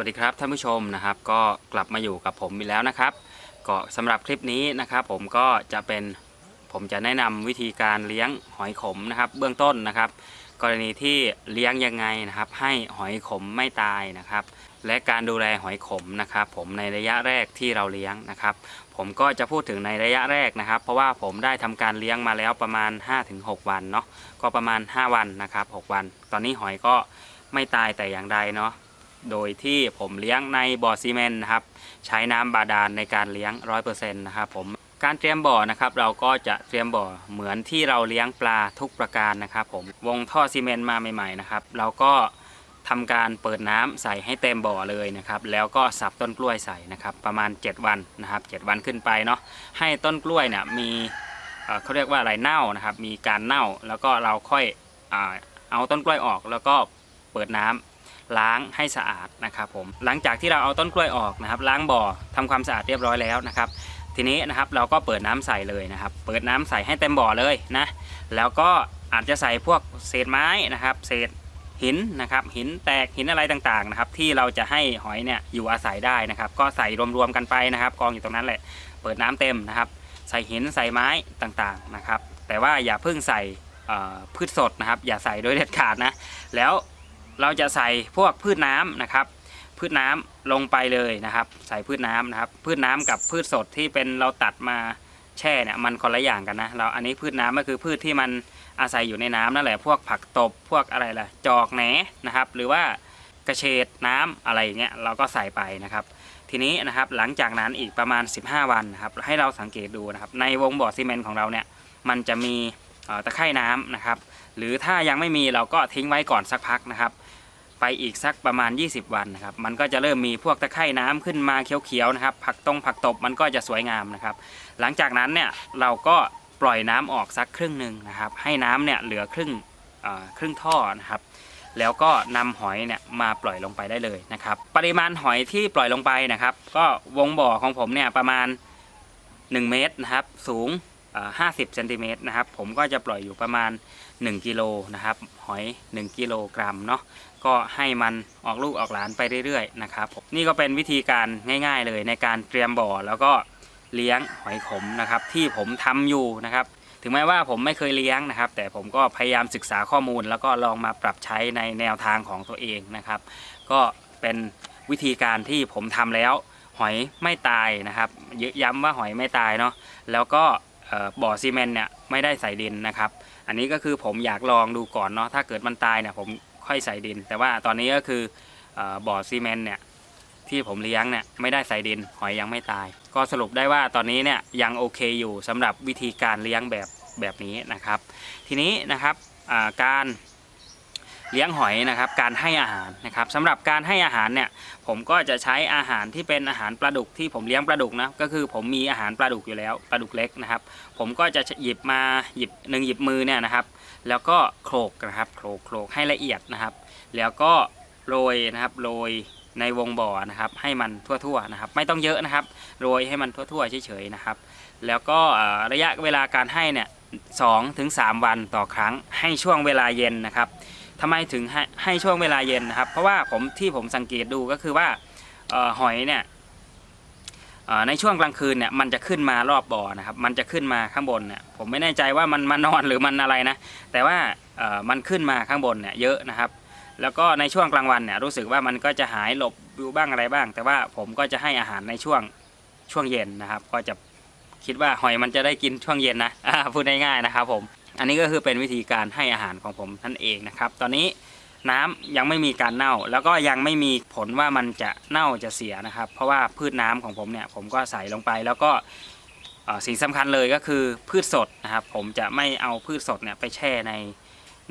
วัสดีครับท่านผู้ชมนะครับ ก็กลับมาอยู่กับผมอีกแล้วนะครับ ก็สำหรับคลิปนี้นะครับ ผมก็จะเป็นผมจะแนะนำวิธีการเลี้ยงหอยขมนะครับ เบื้องต้นนะครับ กรณีที่เลี้ยงยังไงนะครับ ให้หอยขมไม่ตายนะครับ และการดูแลหอยขมนะครับ ผมในระยะแรกที่เราเลี้ยงนะครับ ผมก็จะพูดถึงในระยะแรกนะครับ เพราะว่าผมได้ทำการเลี้ยงมาแล้วประมาณ 5-6 วันเนาะก็ประมาณ 5 วันนะครับ 6 วัน ตอนนี้หอยก็ไม่ตายแต่อย่างใดเนาะ โดยที่ผมเลี้ยงในบ่อซีเมนต์นะครับ ใช้น้ำบาดาลในการเลี้ยง 100%นะครับผมการเตรียมบ่อนะครับ เราก็จะเตรียมบ่อเหมือนที่เราเลี้ยงปลาทุกประการนะครับ ผมวงท่อซีเมนต์มาใหม่ๆนะครับ เราก็ทำการเปิดน้ำใส่ให้เต็มบ่อเลยนะครับ แล้วก็สับต้นกล้วยใส่นะครับ ประมาณ 7 วันนะครับ 7 วันขึ้นไปเนาะให้ต้นกล้วยเนี่ยมีเขาเรียกว่าอะไรเน่านะครับ มีการเน่าแล้วก็เราค่อยอเอาต้นกล้วยออกแล้วก็เปิดน้ำ ล้างให้สะอาดนะครับผมหลังจากที่เราเอาต้นกล้วยออกนะครับ ล้างบ่อทำความสะอาดเรียบร้อยแล้วนะครับ ทีนี้นะครับเราก็เปิดน้ำใส่เลยนะครับ เปิดน้ำใส่ให้เต็มบ่อเลยนะแล้วก็อาจจะใส่พวกเศษไม้นะครับ เศษหินนะครับหินแตกหินอะไรต่างๆนะครับ ที่เราจะให้หอยเนี่ยอยู่อาศัยได้นะครับ ก็ใส่รวมๆกันไปนะครับ กองอยู่ตรงนั้นแหละ เปิดน้ำเต็มนะครับ ใส่หินใส่ไม้ต่างๆนะครับ แต่ว่าอย่าเพิ่งใส่พืชสดนะครับ อย่าใส่โดยเด็ดขาดนะ แล้ว เราจะใส่พวกพืชน้ำนะครับ พืชน้ำลงไปเลยนะครับ ใส่พืชน้ำนะครับ พืชน้ำกับพืชสดที่เป็นเราตัดมาแช่เนี่ยมันคนละอย่างกันนะเราอันนี้พืชน้ำก็คือพืชที่มันอาศัยอยู่ในน้ำนั่นแหละพวกผักตบพวกอะไรล่ะจอกแหนนะครับ หรือว่ากระเฉดน้ำอะไรอย่างเงี้ยเราก็ใส่ไปนะครับ ทีนี้นะครับหลังจากนั้นอีกประมาณ 15 วันนะครับให้เราสังเกตดูนะครับ ในวงบ่อซีเมนต์ของเราเนี่ยมันจะมีตะไคร่น้ำนะครับ หรือถ้ายังไม่มีเราก็ทิ้งไว้ก่อนสักพักนะครับ ไปอีกสักประมาณ 20 วันนะครับ มันก็จะเริ่มมีพวกตะไคร่น้ำขึ้นมาเขียวๆนะครับ ผักตรงผักตบมันก็จะสวยงามนะครับ หลังจากนั้นเนี่ยเราก็ปล่อยน้ำออกสักครึ่งหนึ่งนะครับ ให้น้ำเนี่ยเหลือครึ่งครึ่งท่อนะครับ แล้วก็นำหอยเนี่ยมาปล่อยลงไปได้เลยนะครับ ปริมาณหอยที่ปล่อยลงไปนะครับ ก็วงบ่อของผมเนี่ยประมาณ 1 เมตรนะครับ สูง 50เซนติเมตรนะครับผมก็จะปล่อยอยู่ประมาณ 1กิโลนะครับหอย 1กิโลกรัมเนาะก็ให้มันออกลูกออกหลานไปเรื่อยๆนะครับนี่ก็เป็นวิธีการง่ายๆเลยในการเตรียมบ่อแล้วก็เลี้ยงหอยขมนะครับที่ผมทำอยู่นะครับ ถึงแม้ว่าผมไม่เคยเลี้ยงนะครับ แต่ผมก็พยายามศึกษาข้อมูล แล้วก็ลองมาปรับใช้ในแนวทางของตัวเองนะครับ ก็เป็นวิธีการที่ผมทำแล้ว หอยไม่ตายนะครับย้ำว่าหอยไม่ตายเนาะแล้วก็ บ่อซีเมนต์เนี่ยไม่ได้ใส่ดินนะครับ อันนี้ก็คือผมอยากลองดูก่อนเนาะถ้าเกิดมันตายเนี่ยผมค่อยใส่ดิน แต่ว่าตอนนี้ก็คืออบ่อซีเมนต์เนี่ยที่ผมเลี้ยงเนี่ยไม่ได้ใส่ดินหอยยังไม่ตาย ก็สรุปได้ว่าตอนนี้เนี่ยยังโอเคอยู่สำหรับวิธีการเลี้ยงแบบแบบนี้นะครับ ทีนี้นะครับการ เลี้ยงหอยนะครับการให้อาหารนะครับสำหรับการให้อาหารเนี่ยผมก็จะใช้อาหารที่เป็นอาหารปลาดุกที่ผมเลี้ยงปลาดุกนะก็คือผมมีอาหารปลาดุกอยู่แล้วปลาดุกเล็กนะครับ ผมก็จะหยิบมาหยิบหนึ่งหยิบมือเนี่ยนะครับ แล้วก็โขลกนะครับโขลกโขลกให้ละเอียดนะครับ แล้วก็โรยนะครับโรยในวงบ่อนะครับให้มันทั่วๆนะครับ ไม่ต้องเยอะนะครับโรยให้มันทั่วๆเฉยๆนะครับ แล้วก็ระยะเวลาการให้เนี่ยสองถึงสามวันต่อครั้งให้ช่วงเวลาเย็นนะครับ ทำไมถึงให้ให้ช่วงเวลาเย็นนะครับ เพราะว่าผมที่ผมสังเกตดูก็คือว่าออหอยเนี่ยในช่วงกลางคืนเนี่ยมันจะขึ้นมารอบบ่อนะครับ มันจะขึ้นมาข้างบนเนี่ยผมไม่แน่ใจว่ามันมานอนหรือมันอะไรนะ แต่ว่ามันขึ้นมาข้างบนเนี่ยเยอะนะครับ แล้วก็ในช่วงกลางวันเนี่ยรู้สึกว่ามันก็จะหายหลบอยู่บ้างอะไรบ้าง แต่ว่าผมก็จะให้อาหารในช่วงช่วงเย็นนะครับ ก็จะคิดว่าหอยมันจะได้กินช่วงเย็นนะพูดง่ายๆนะครับผม อันนี้ก็คือเป็นวิธีการให้อาหารของผมนั่นเองนะครับ ตอนนี้น้ำยังไม่มีการเน่า แล้วก็ยังไม่มีผลว่ามันจะเน่าจะเสียนะครับ เพราะว่าพืชน้ำของผมเนี่ยผมก็ใส่ลงไปแล้วก็สิ่งสำคัญเลยก็คือพืชสดนะครับ ผมจะไม่เอาพืชสดเนี่ยไปแช่ใน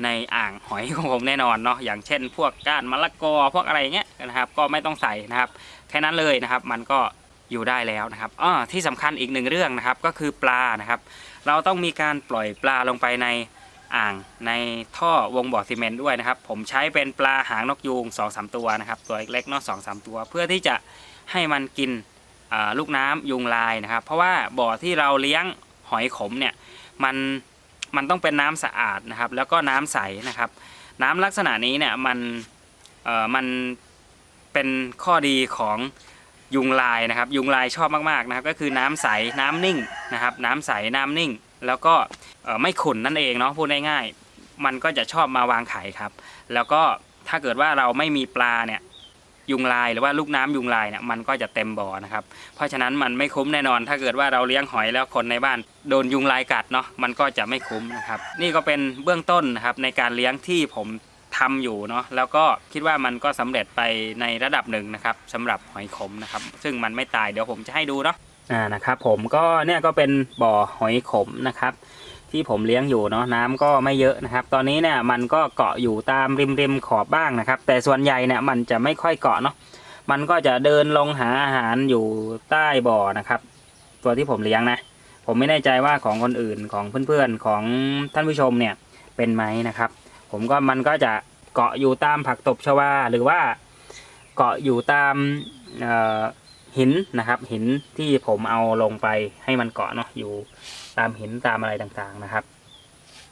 ในอ่างหอยของผมแน่นอนเนาะอย่างเช่น พวกก้านมะละกอพวกอะไรเงี้ยนะครับ ก็ไม่ต้องใส่นะครับแค่นั้นเลยนะครับ มันก็อยู่ได้แล้วนะครับอ้อที่สำคัญอีกหนึ่งเรื่องนะครับก็คือปลานะครับ เราต้องมีการปล่อยปลาลงไปในอ่างในท่อวงบ่อซีเมนต์ด้วยนะครับ ผมใช้เป็นปลาหางนกยูง2อสตัวนะครับ ตัวเล็กๆนาะสองสามตัว เพื่อที่จะให้มันกินลูกน้ำยุงลายนะครับ เพราะว่าบ่อที่เราเลี้ยงหอยขมเนี่ยมันมันต้องเป็นน้ำสะอาดนะครับ แล้วก็น้ำใสนะครับ น้ำลักษณะนี้เนี่ยมันเอ่อมันเป็นข้อดีของ ยุงลายนะครับ ยุงลายชอบมากๆนะครับ ก็คือน้ำใสน้ำนิ่งนะครับ น้ำใสน้ำนิ่ง แล้วก็ไม่ขุ่นนั่นเองเนาะพูดง่ายๆมันก็จะชอบมาวางไข่ครับ แล้วก็ถ้าเกิดว่าเราไม่มีปลาเนี่ยยุงลายหรือว่าลูกน้ำยุงลายเนี่ยมันก็จะเต็มบ่อนะครับ เพราะฉะนั้นมันไม่คุ้มแน่นอน ถ้าเกิดว่าเราเลี้ยงหอยแล้วคนในบ้านโดนยุงลายกัดเนาะมันก็จะไม่คุ้มนะครับ นี่ก็เป็นเบื้องต้นนะครับในการเลี้ยงที่ผม ทำอยู่เนาะแล้วก็คิดว่ามันก็สำเร็จไปในระดับหนึ่งนะครับสำหรับหอยขมนะครับ ซึ่งมันไม่ตายเดี๋ยวผมจะให้ดูเนาะอ่านะครับ ผมก็เนี่ยก็เป็นบ่อหอยขมนะครับ ที่ผมเลี้ยงอยู่เนาะน้ำก็ไม่เยอะนะครับ ตอนนี้เนี่ยมันก็เกาะอยู่ตามริมริมขอบบ้างนะครับ แต่ส่วนใหญ่เนี่ยมันจะไม่ค่อยเกาะเนาะมันก็จะเดินลงหาอาหารอยู่ใต้บ่อนะครับ ตัวที่ผมเลี้ยงนะผมไม่แน่ใจว่าของคนอื่นของเพื่อนๆของท่านผู้ชมเนี่ยเป็นไหมนะครับ ผมก็มันก็จะเกาะอยู่ตามผักตบชวาหรือว่าเกาะอยู่ตามหินนะครับ หินที่ผมเอาลงไปให้มันเกาะเนาะอยู่ตามหินตามอะไรต่างๆนะครับ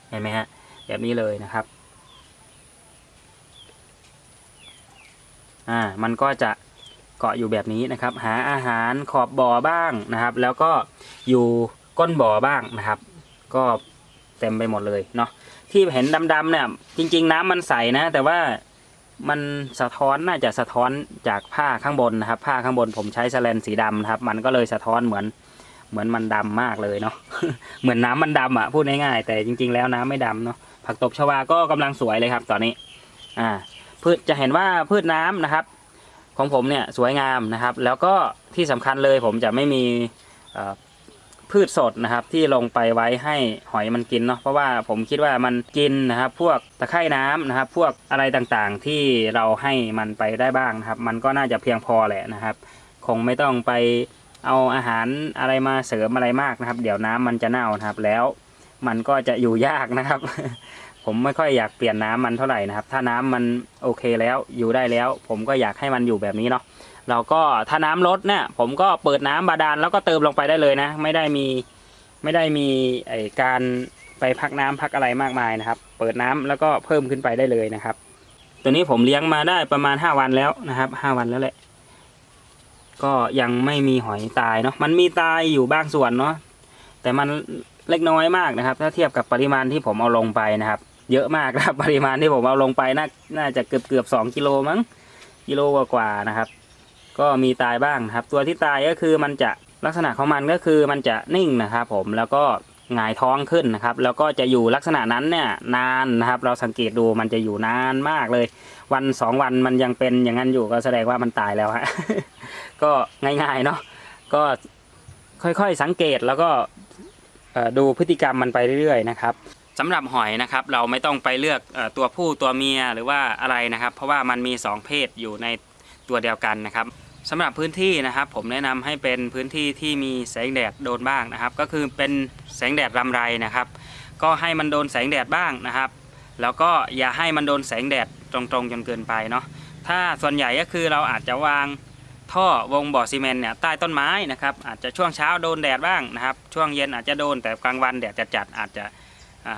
เห็นไหมฮะแบบนี้เลยนะครับ อ่า มันก็จะเกาะอยู่แบบนี้นะครับ หาอาหารขอบบ่อบ้างนะครับ แล้วก็อยู่ก้นบ่อบ้างนะครับ ก็เต็มไปหมดเลยเนาะ ที่เห็นดำๆเนี่ย จริง ๆ น้ำมันใสนะ แต่ว่ามันสะท้อนน่าจะสะท้อนจากผ้าข้างบนนะครับ ผ้าข้างบนผมใช้สแลนสีดำนะครับ มันก็เลยสะท้อนเหมือนเหมือนมันดำมากเลยเนาะเหมือนน้ำมันดำอะพูดง่ายๆแต่จริง ๆ แล้วน้ำไม่ดำเนาะผักตบชวาก็กำลังสวยเลยครับ ตอนนี้ อ่า พืชจะเห็นว่าพืชน้ำนะครับ ของผมเนี่ยสวยงามนะครับ แล้วก็ที่สำคัญเลยผมจะไม่มี พืชสดนะครับ ที่ลงไปไว้ให้หอยมันกินเนาะเพราะว่าผมคิดว่ามันกินนะครับ พวกตะไคร่น้ำนะครับ พวกอะไรต่างๆที่เราให้มันไปได้บ้างนะครับ มันก็น่าจะเพียงพอแหละนะครับ คงไม่ต้องไปเอาอาหารอะไรมาเสริมอะไรมากนะครับ เดี๋ยวน้ำมันจะเน่านะครับ แล้วมันก็จะอยู่ยากนะครับ ผมไม่ค่อยอยากเปลี่ยนน้ำมันเท่าไหร่นะครับ ถ้าน้ำมันโอเคแล้วอยู่ได้แล้ว ผมก็อยากให้มันอยู่แบบนี้เนาะ เราก็ถ้าน้ำลดเนี่ยผมก็เปิดน้ำบาดาลแล้วก็เติมลงไปได้เลยนะ ไม่ได้มีไม่ได้มีไอการไปพักน้ำพักอะไรมากมายนะครับ เปิดน้ำแล้วก็เพิ่มขึ้นไปได้เลยนะครับ ตัวนี้ผมเลี้ยงมาได้ประมาณห้าวันแล้วนะครับห้าวันแล้วแหละ ก็ยังไม่มีหอยตายเนาะมันมีตายอยู่บางส่วนเนาะแต่มันเล็กน้อยมากนะครับ ถ้าเทียบกับปริมาณที่ผมเอาลงไปนะครับ เยอะมากนะครับ ปริมาณที่ผมเอาลงไปน่าน่าจะเกือบเกือบสองกิโลมั้งกิโลกว่าๆนะครับ ก็มีตายบ้างครับ ตัวที่ตายก็คือมันจะลักษณะของมันก็คือมันจะนิ่งนะครับผมแล้วก็หงายท้องขึ้นนะครับ แล้วก็จะอยู่ลักษณะนั้นเนี่ยนานนะครับ เราสังเกตดูมันจะอยู่นานมากเลย วันสองวันมันยังเป็นอย่างนั้นอยู่ก็แสดงว่ามันตายแล้วฮะก็ง่ายๆเนาะก็ค่อยๆสังเกตแล้วก็ดูพฤติกรรมมันไปเรื่อยๆนะครับสำหรับหอยนะครับ เราไม่ต้องไปเลือกอตัวผู้ตัวเมียหรือว่าอะไรนะครับ เพราะว่ามันมีสองเพศอยู่ในตัวเดียวกันนะครับ สำหรับพื้นที่นะครับผมแนะนำให้เป็นพื้นที่ที่มีแสงแดดโดนบ้างนะครับ ก็คือเป็นแสงแดดรำไรนะครับ ก็ให้มันโดนแสงแดดบ้างนะครับ แล้วก็อย่าให้มันโดนแสงแดดตรงๆจนเกินไปเนาะถ้าส่วนใหญ่ก็คือเราอาจจะวางท่อวงบ่อซีเมนต์เนี่ยใต้ต้นไม้นะครับ อาจจะช่วงเช้าโดนแดดบ้างนะครับ ช่วงเย็นอาจจะโดนแต่กลางวันแดดจัดๆอาจจะ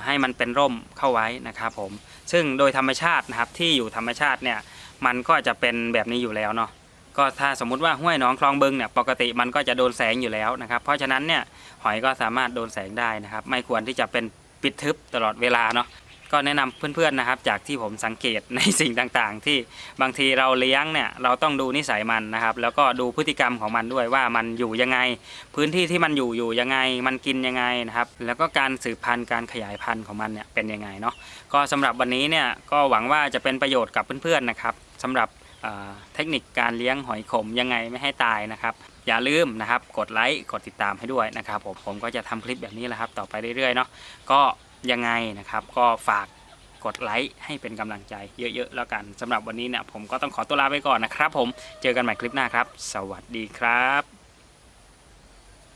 ให้มันเป็นร่มเข้าไว้นะครับผมซึ่งโดยธรรมชาตินะครับที่อยู่ธรรมชาติเนี่ยมันก็จะเป็นแบบนี้อยู่แล้วเนาะ ก็ถ้าสมมุติว่าห้วยหนองคลองบึงเนี่ยปกติมันก็จะโดนแสงอยู่แล้วนะครับ เพราะฉะนั้นเนี่ยหอยก็สามารถโดนแสงได้นะครับ ไม่ควรที่จะเป็นปิดทึบตลอดเวลาเนาะก็แนะนำเพื่อนๆนะครับ จากที่ผมสังเกตในสิ่งต่างๆ ที่บางทีเราเลี้ยงเนี่ยเราต้องดูนิสัยมันนะครับ แล้วก็ดูพฤติกรรมของมันด้วยว่ามันอยู่ยังไง พื้นที่ที่มันอยู่อยู่ยังไง มันกินยังไงนะครับ แล้วก็การสืบพันธุ์การขยายพันธุ์ของมันเนี่ยเป็นยังไงเนาะก็สำหรับวันนี้เนี่ยก็หวังว่าจะเป็นประโยชน์กับเพื่อนๆนะครับสำหรับ เทคนิคการเลี้ยงหอยขมยังไงไม่ให้ตายนะครับ อย่าลืมนะครับ กดไลค์กดติดตามให้ด้วยนะครับผมผมก็จะทำคลิปแบบนี้แหละครับ ต่อไปเรื่อยๆเนาะก็ยังไงนะครับ ก็ฝากกดไลค์ให้เป็นกำลังใจเยอะๆแล้วกันสำหรับวันนี้เนี่ยผมก็ต้องขอตัวลาไปก่อนนะครับ ผมเจอกันใหม่คลิปหน้าครับ สวัสดีครับ